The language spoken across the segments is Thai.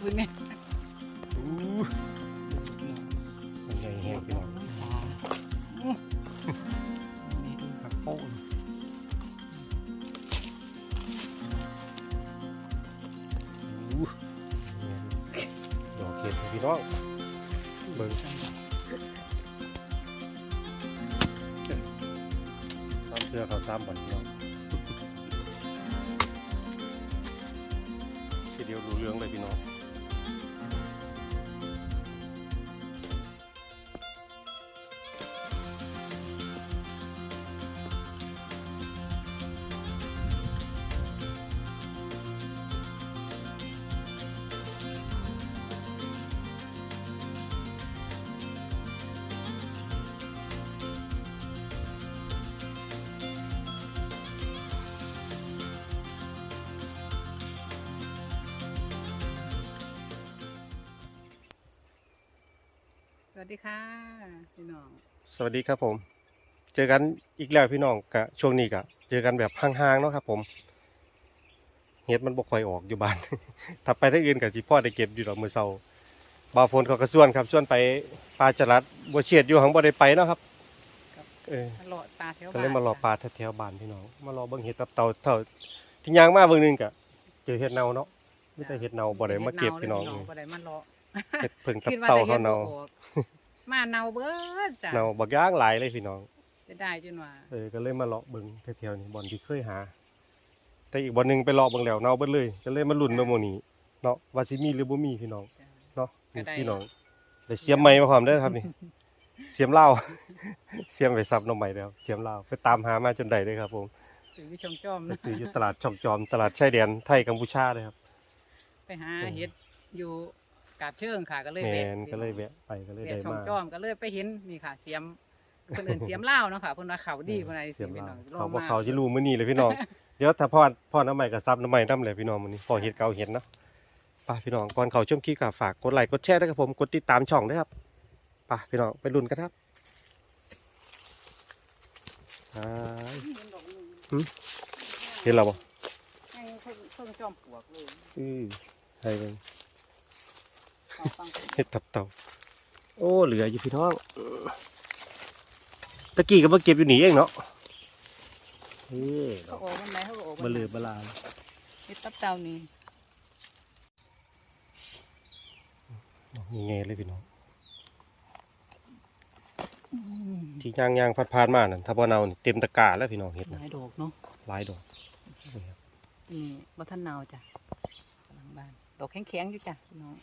ปืนเนี่ยอู้มันใหญ่แห้งพี่น้องจ้าอื้อนี่ดูผักโป้งอู้ดอกเห็ดพี่น้องเบิ่งสามเสือเขาสามบ่อนพี่น้องทีเดียวรู้เรื่องเลยพี่น้อง วัสดีค่ะพี่น้อง สวัสดีครับผม เจอกันอีกแล้วพี่น้องกะช่วงนี้กะเจอกันแบบห่างๆเนาะครับ ผมเฮ็ดมันบ่ค่อยออกอยู่บ้านถ้าไปที่อื่นกะสิพ่อได้เก็บอยู่ดอกมื้อเช้าบ่าวฝนเขาก็ส่วนครับส่วนไปปลาจรัดบ่เฉียดอยู่หังบ่ได้ไปเนาะครับเออมาหลอดปลาแถวก็บ้านเลยมารอปลาแถวๆบ้านพี่น้องมารอเบิ่งเห็ดตับเต่าเท่าที่ย่างมาเบิ่งหนึงกะเจอเห็ดเน่าเนาะมีแต่เห็ดเน่าบ่ได้มาเก็บพี่น้องบ่ได้มาเลาะ เห็ดเพิ่งตับคิดว่าเต่าแต่เฮ็เขาดบ่เน่าออกมาเน่าเบิดจ้ะเน่าบักย่างหลายเลยพี่น้อง จะได้จนว่าเออก็เลยมาเลาะเบิ่งแถวๆนี้บ่อนที่เคยหา แต่อีกบ่อนหนึงไปเลาะเบิ่งแล้วเน่าเบิดเลย ก็เลยมาลุ้นมาโมอนี้เนาะว่าสิมีหรือบ่มีพี่น้องจ้ะ เนาะก็นี่ได้ พี่น้องได้เสียมไม้มาพร้อมเด้อครับนี่ เสียมเหล้า เสียมไปซับหน่อไม้แล้วเสียมเหล้าไปตามหามาจนได้เลยครับผมซื้อชมจอมไปนะซื้ออยู่ตลาดช่องจอมตลาดชายแดนไทยกัมพูชาเลยครับ ไปหาเฮ็ดอยู่ กาบเชิงค่ะก็เลยแมแวะนก็เลยแวะไปก็เลยแวะได้ชมมาจอมก็เลยไปเห็นนี่ค่ะ เสียมเพิ่นเอิ้นเสียมลาวเนาะค่ะเพิ่นว่าเขาดีเพิ่นว่าเสีสิยมพี่เหน้ล้าองลเขาองบอกมาเขาจะรู้มื้อนี้เลยพี่น้อง เดี๋ยวถ้าพ่อพ่อน้ำใหม่กับซับน้ำใหม่น้ำเลยพี่น้องมื้อนี้พอเฮ็ดเก่าเห็นเนาะไปพี่น้องก่อนเขาชมคลิปก็ฝากกดไลค์กดแชร์ด้วยครับผมกดติดตามช่องด้วยครับไปพี่น้องไปลุ้นกันครับไปเห็นเราบ่ให้เพิ่นเพิ่นจอมปลวกเลย อือใช่เบิ่ง เอาฟังเฮ็ดตับเต่า โอ้เหลืออยู่พี่น้องตะกี้ก็มาเก็บอยู่นี่เองเนาะเอ้ยเขาโอ้มันไหนเขาก็โอ้บลลือบลาเฮ็ดตับเต่านี่นี่ไงเลยพี่น้องที่ย่างย่างพัดพานๆมานั่นถ้าบ่เนานี่เต็มตะกร้าแล้วพี่น้องเฮ็ดหนะลายดอกเนาะหลายดอกนี่บ่ทันหนาวจ้ะหลังบ้านดอกแข็งๆอยู่จ้ะพี่น้อง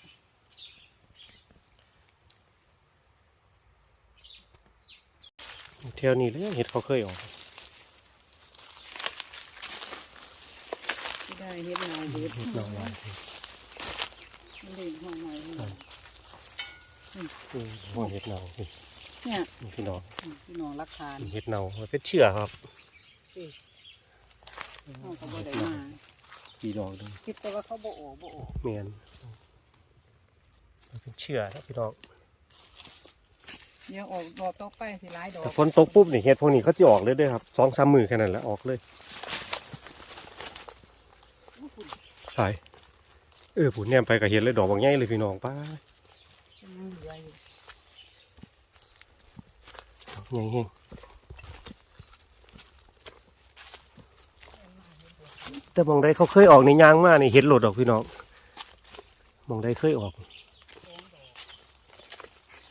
เที่ยวนี้เลยเฮ็ดเขาเคยออกที่ได้เฮ็ดหนาวเบิดเฮ็ดน้องหลายมันเด็ดหอมใหม่พี่น้องอือว่าเฮ็ดเนานี่เนี่ยนี่พี่น้องพี่น้องรักทานนี่เฮ็ดเนามันเป็นเชื่อครับเขาก็บ่ได้มากี่ดอกเนึงคิดแต่ว่าเขาบ่โอ้บ่โอ้แม่นมันเป็นเชื่อครับพี่น้อง เดี๋ยวออกดอกต่อไปสิหลายดอกแต่ฝนตกปุ๊บนี่เห็ดพวกนี้เขาจะออกเลยเด้วยครับสองสามมือแค่นั้นแหละออกเลยใช่เออผู้แนมไปกับเห็ดเลยดอกบางใหญ่เลยพี่น้องป้ายังเหลืออยู่ใหญ่เฮงแต่มองได้เขาเคยออกในยางมานี่เห็ดหลดออกพี่น้องมองได้เคยออก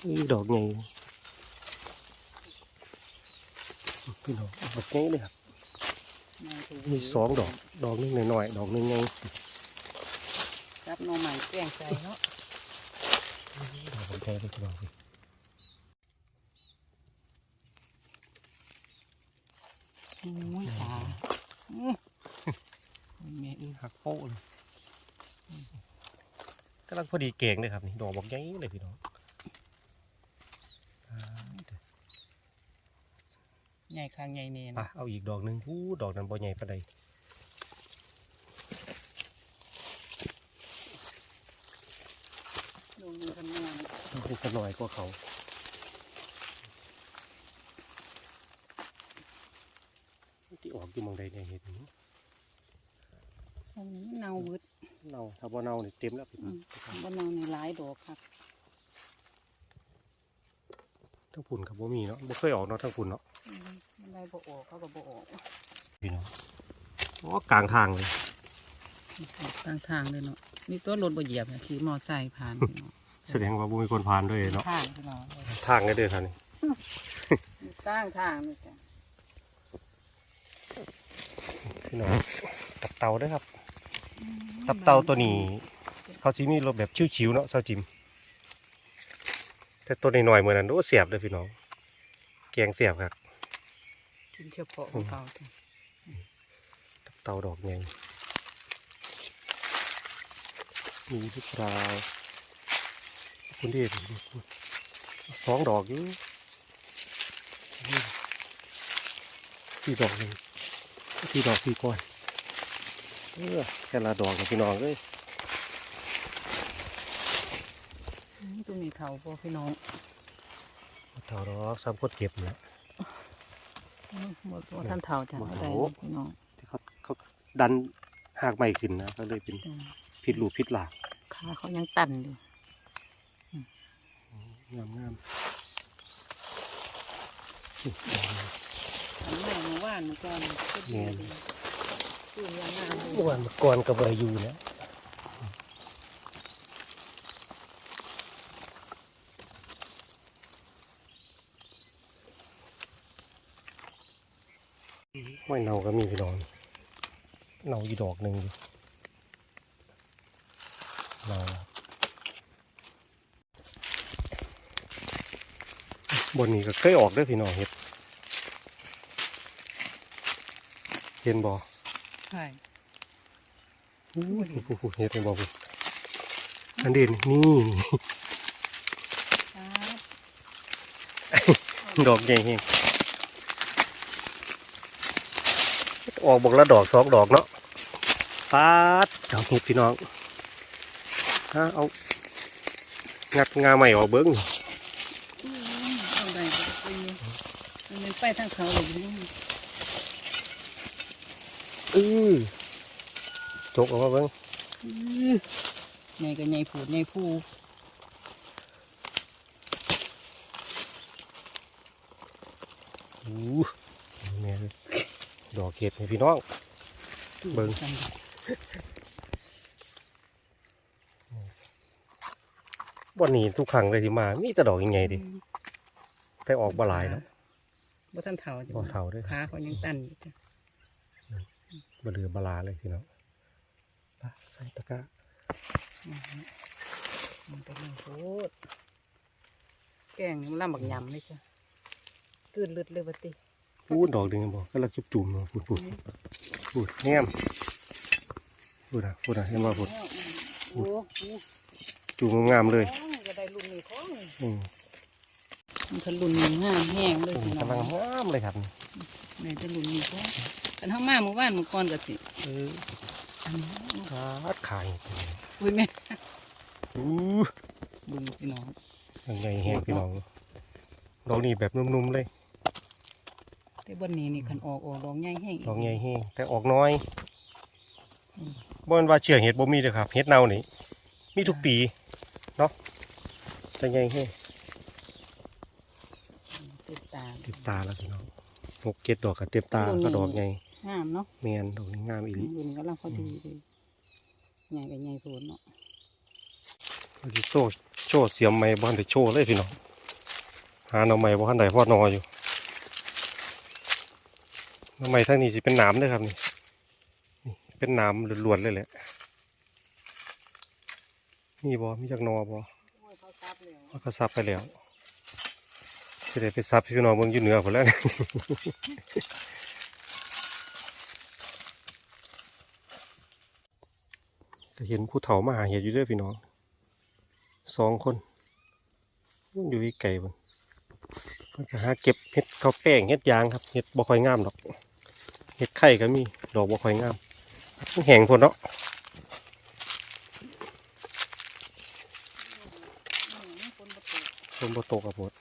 นี่ดอกใหญ่ พี่น้องดอกใหญ่เลยครับมีสองดอก ดอกหนึงหน่อยๆดอกหนึงไงรับหน่อใหม่แกงใส่เนาะดอกผมแท้เลยดอกพี่โอ้ยขาอื้อแม่อื้อหักโป้เลยกำลังพอดีเก่งเลยครับนี่ดอกบอกใหญ่เลยพี่น้องอ่า ใหญ่ข้างใหญ่เน่อะนะเอาอีกดอกหนึ่งอู้ดอกนั้นบ่ใหญ่ปานใดลงมือกันงานมันเป็นสักหน่อยกว่าเขาที่ออกอยู่หมองใดเนี่ยเห็นนี้ตรงนี้เนาเบิดเน่าถ้าบ่เน่านี่เต็มแล้วพี่อืน้องมบ้านเราในหลายดอกครับทั้งฝุ่นกับบ่มีเนาะบ่เคยออกเนาะทั้งฝุ่นเนาะ อืมมันได้บ่ออกเขาก็บ่ออกพี่น้องอ๋อกลางทางเลยออกทางทางเลยเนาะนี่ตัวรถบ่เหยียบนะขี่มอไซค์ผ่านพี่น้องแสดงว่าบ่มีคนผ่านด้วยเนาะทางพี่น้องทางก็เด้อท่านนี่นี่สร้างทางนี่จ้ะพี่น้องตับเตาเด้อครับ ตับเตาตัวนี้ เขาสิมีรสแบบชิวๆเนาะเซาจิมแต่ตัวน้อยๆเหมือนนั้นโอ้เสียบเลยพี่น้องแกงเสียบครับ กินเฉพาะของเขาจ้ะตับเตาดอกใหญ่มีทุกราวคุณเดชสองดอกอยู่สี่ดอกหนึ่งสี่ดอกสี่ก้อนเออแค่ละดอกกับพี่น้องเลยอืมตัวนี้เท่าบ่พี่น้องเท่าดอกซ้ำกดเก็บเนี่ยอืม หมดบ่ท่านเท่าจ้ะบ่เอาเฒ่าได้พี่น้องที่เขาเขาดันหากไม่ขึ้นนะก็เลยเป็นจ้ะพิษลูกพิษหลากขาเขายังตันอยู่งามงามอันแม่เมื่อวานเมื่อก่อนก็ดีดีตื่นยังงามเลยเมื่อวานมาก่อนกับอะไรอยู่เนี่ย ไม่เนาก็มีพี่น้องเนาอีดอกหนึ่งอยู่เนาบนนี้ก็เคยออกเด้วยพี่น้องเห็ดเห็นบ่ใช่อู้หูหูหูเห็ดเป็นบ่พุ่นอันเด่นนี่ครับดอกใหญ่เฮง ออกบอกละดอกสองดอกเนาะปาดดอกเห็ดพี่น้องฮะเอางัดงาใหม่ออกเบิ้งอืมเอาได้ก็ไปนี่มันเป็นไปทางเขาเลยนี่อือจกออกมาเบิ้งอือใหญ่ก็ใหญ่ผูดใหญ่ผูอู้แม่เลยดอก เห็ดให้พี่น้อง เบิ่งวันนี้ทุกครั้งเลยที่มา มีแต่ดอกยังไงดิแต่ออกบ่หลายเนาะบ่ทันเท่าจ้ะบ่เท่าเด้วยขาเขายังตันอยู่จ้ะบ่เหลือบลาเลยพี่น้องไปใส่ตะกร้ามันเป็นเรื่องโคตรแกงนี่มันลำบักยำเลยจ้ะตื่นเลือดเลยบัดติ พูดดอกหนึ่งบอกก็ลักจุบจุ่มพูดพูดพูดแง้มพูดนะพูดนะเห็นว่าพูดโอ้โหจุ่มงามๆเลยของก็ได้รุ่นนี้ของอืมมันก็รุ่นนี้งามแห้งเลยพี่น้กำลังองงามเลยครับในจะรุ่นนี้ของกันทั้งมาเมื่อวานเมื่อก่อนก็สิเอออันนี้ขาดขายอุ้ยแม่อู้เบึงพี่น้องยังไงแห้งพี่น้องดอกนี้แบบนุ่มๆเลย แต่วันนี้นี่คันออกออกดอกใหญ่แห้งอีกดอกใหญ่แห้งแต่ออกน้อยบ่แมันว่าเชื่อเห็ดบ่มีเลยครับเห็ดเน่านี่มีทุกปีเนาะแต่ใหญ่แห้งติดตามเต็มตาแล้วพี่น้องหกเก็ดดอกกับเต็มตาก็ดอกใหญ่งามเนาะแมนดอกนี้งามอีหลีรุ่นกำลังพอดีเลยใหญ่กับใหญ่โพดเนาะเราจะโชว์โชว์เสียมไม้บ้านได้โชว์เลยพี่น้องหาหน่อไม้บ้านใดพ่อนออยู่ หน่อไมทั้งนี้สิเป็นหนามเลยครับนี่เป็นหนามล้วนๆเลยแหละนี่บอมีจากนอบอเขาซับแล้วเขาก็ซับไปแล้วจะได้ไปซับพี่น้องเบิ่งอยู่เหนือผลแล้วเนี่ยก็เห็นผู้เฒ่ามาหาเห็ดอยู่ด้วยพี่น้องสองคน อยู่ที่ไก่บนก็หาเก็บเห็ดข้าวแป้งเห็ดยางครับเห็ดบ่ค่อยงามดอก เห็ดไข่ก็มี ดอกบ่ค่อยงามมันแห้งพนเนาะคนบ่ตกฝนบ่ตกกับหมด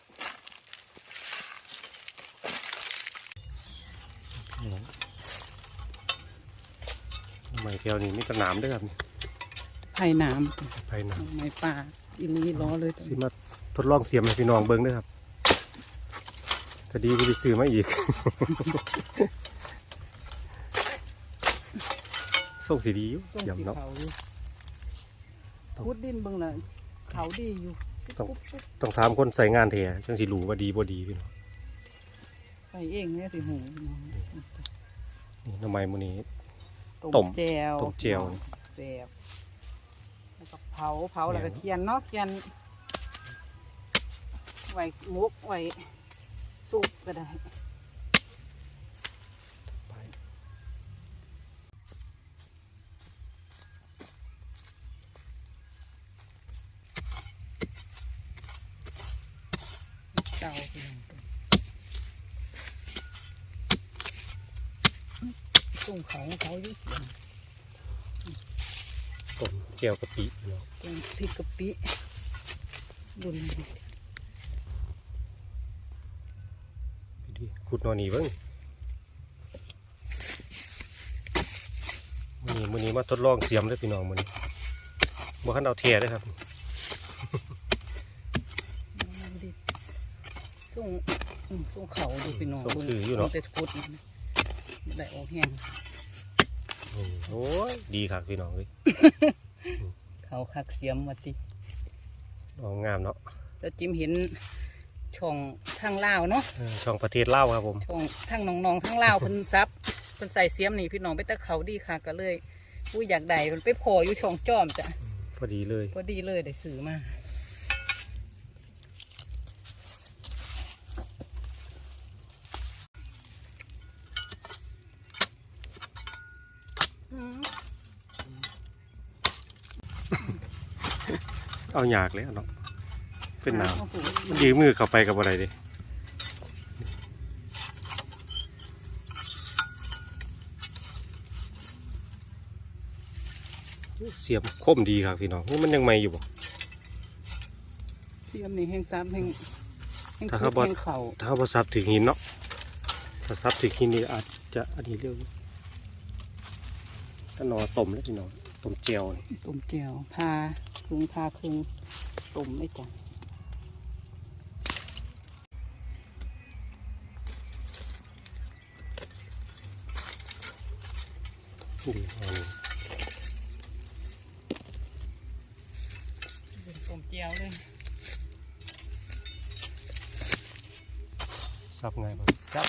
ไม่เที่ยวนี้มีแตะหนามเด้วยครับนี่ไผ่น้ไปนะำไม้ป่าอีหลีล้อเลยสิมาทดลองเสียมให้พี่น้องเบิ่งเด้อครับถ้าดีก็ไปซื้อมาอีก ส่งสีดีอยู่ต้นเสียมสีเนาะ เขาอยู่ต้อง พุดดินเบิ่งละเขาดีอยู่ต้องปุ๊บปุ๊บต้องถามคนใส่งานแท้จังสิรู้ว่าดีบ่ดีพี่น้องไปเองเนี่ยสิหูเนาะนี่หน้ำไม้มื้อนี้ ต้มแจวต้มแจ่ว แซ่บแล้วก็เผาเผาแม่นแล้วก็เคียนเนาะเคียนไว้หมุกไว้ซุปก็ได้ ส่งเขาเขาอยู่เสียงต้มแก้วกะปิพี่น้องแกงพริกกะปิดุนพี่ดีขุดนอนนี่เบิ่งมื้อนี้มื้อนี้มาทดลองเสียมเด้อพี่น้องมื้อนี้บ่คันเอาแท้เด้อครับดิส่งอืมส่งเขาดูพี่น้องส่งเบิ่งคืออยู่เนาะแต่พุดนี่ได้ออกแห้งอืม โอ้ยดีครับพี่น้องเอ้ยเขาคักเสียมมาติเอางามเนาะแล้วจิมเห็นช่องทางลาวเนาะเออช่องประเทศลาวครับผม ช่องทางน้องๆทางลาวเพิ่นซับเพิ่นใส่เสียมนี่พี่น้องไปแตะเขาดีค่ะก็เลยอุ้ยอยากได้มันไปโผล่อยู่ช่องจอมจ้ะพอดีเลย พอดีเลยได้ซื้อมา เอายากเลยเนาะเป็นหนาวโอ้โหมันยืมมือเข้าไปกับอะไรดิเสียบคมดีครับพี่น้องนี่มันยังไม่อยู่บ่เสียมนี่แห้งซ้ำแห้งแห้งถ้าคุเขาดบ่แห้งเข่าถ้าว่าซับถึงหินเนาะถ้าซับถึงหินนี่อาจจะอันนี้เรียก ก็นอต้มเลยพี่น้องต้มเจียวนี่ต้มเจียวพาครึ่งพาครึ่งต้มไม่จ้ะดีอันนี้เป็นต้มเจียวเลยซับง่ายบ่จับ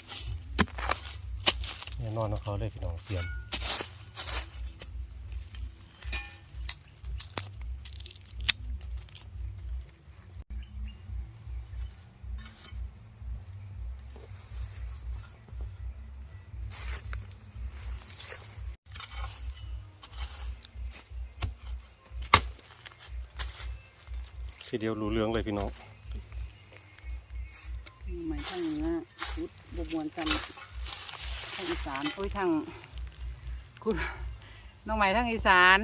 แน่นอนของเขาเลยพี่น้องเตรียม ทีเดียวรู้เรื่องเลยพี่น้องหมายทางเหนือคุดบมวนกันทางอีสานโอ้ยทางคุดน้องใหม่ทางอีสาน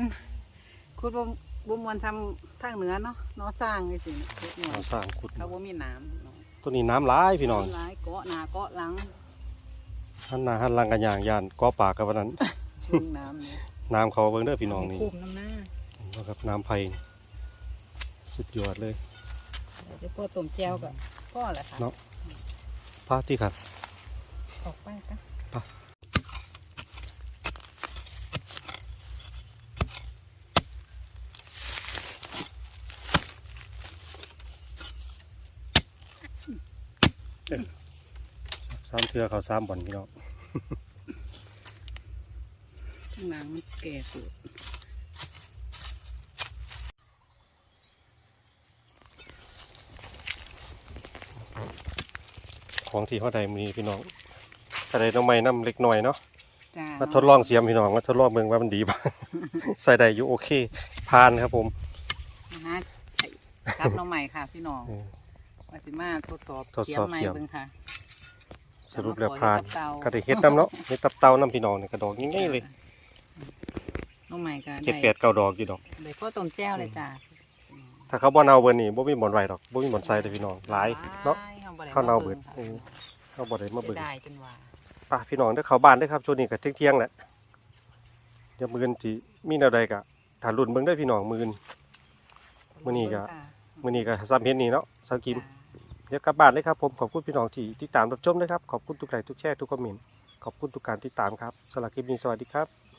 คุดบบบมวนทำทางเหนือเนาะเนาะสร้างไอ้สิคุดหน่อมายสร้างขุดเขาบ่มีน้ำเนาะตัวนี้น้ำร้ายพี่น้องหลายเกาะหนาเกาะหลังหันหน้าหันหลังกันอย่างยานก้อปากกับวันนั้น ช่วงน้ำเนี่ยน้ำเขาเบิ่งเด้อพี่น้องนี่คุ้มน้ำหน้า นะครับน้ำไผ่ สุดยอดเลยเดี๋ยวพอต้มแจ่วก็พ่อแหละค่ะเนาะพระที่ขัดออกไปกันสามเทือเขาสามบ่อนพี่น้องข้างหลังมันแก่สุด ของที่เขาได้มีพี่น้องถ้าได้น้องไม้น้ำเล็กหน่อยเนาะจ้ามาทดลองเสียมพี่น้องมาทดลองเบิ่งว่ามันดีบ่ใส่ได้อยู่โอเคผ่านครับผม นะฮะครับน้องใหม่ค่ะ พี่น้องเออมาสิมาทดสอบทดสอบใหม่เสียมเบิ่งค่ะสรุปแล้วผ่านจะมขอก็ได้เฮ็ดน้ำเนาะเฮ็ดตับเต่าน้ำพี่น้องนี่กระดอกง่ายๆเลยน้องใหม่ก็เจ็ดได้แปดเก้าดอกอยู่ดอก ได้พ่อต้มแจ่วเลยจ้าถ้าเขาบ่เอาเบิ่นนี่บ่มีบ่อนไหวดอกบ่มีบ่อนใส่เลยพี่น้องหลายเนาะ เข้าเนาเบิดเออเขาบ่ได้มาเบิ่งได้จนว่าป่ะพี่น้องเด้อเข้าบ้านเด้อครับช่วงนี้ก็เที่ยงๆแหละเดี๋ยวมื้อนี้สิมีแนวใดก็ถ้ารุ่นเบิ่งได้อพี่น้องมื้ออื่นมื้อนี้ก็ค่ะมื้อนี้ก็ซ้ำเฮ็ดนี่เนาะสาวกิมจ้ะเดี๋ยวกลับบ้านเลยครับผมขอบคุณพี่น้องที่ติดตามรับชมนะครับขอบคุณทุกไลค์ทุกแชร์ทุกคอมเมนต์ขอบคุณทุกการติดตามครับสำหรับคลิปนี้สวัสดีครับสวัสดีค่ะ